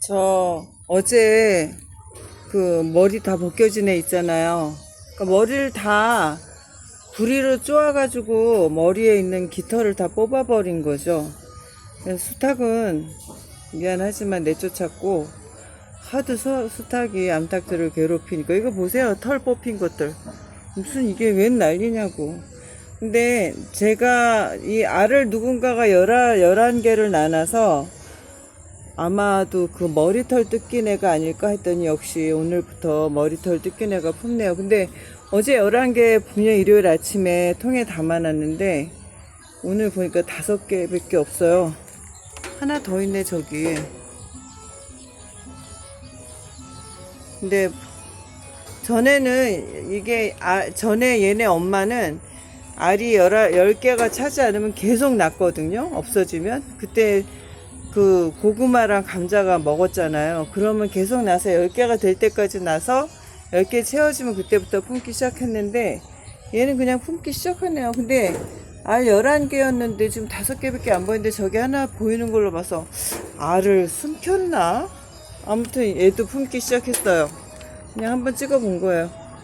저 어제 그 머리 다 벗겨진 애 있잖아요. 그러니까 머리를 다 부리로 쪼아가지고 머리에 있는 깃털을 다 뽑아버린 거죠. 수탉은 미안하지만 내쫓았고 하도 서- 수탉이 암탉들을 괴롭히니까 이거 보세요 털 뽑힌 것들 무슨 이게 웬 난리냐고 근데 제가 이 알을 누군가가 열아, 열한 개를 나눠서 아마도 그 머리털 뜯긴 애가 아닐까 했더니 역시 오늘부터 머리털 뜯긴 애가 품네요. 근데 어제 11개 분명 일요일 아침에 통에 담아놨는데 오늘 보니까 다섯 개밖에 없어요. 하나 더 있네 저기. 근데 전에는 이게 아, 전에 얘네 엄마는 알이 열아, 10개가 차지 않으면 계속 낳거든요. 없어지면. 그때 그 고구마랑 감자가 먹었잖아요. 그러면 계속 나서 10개가 될 때까지 나서 10개 채워지면 그때부터 품기 시작했는데 얘는 그냥 품기 시작하네요. 근데 알 11개였는데 지금 5개밖에 안 보이는데 저기 하나 보이는 걸로 봐서 알을 숨겼나? 아무튼 얘도 품기 시작했어요. 그냥 한번 찍어 본 거예요.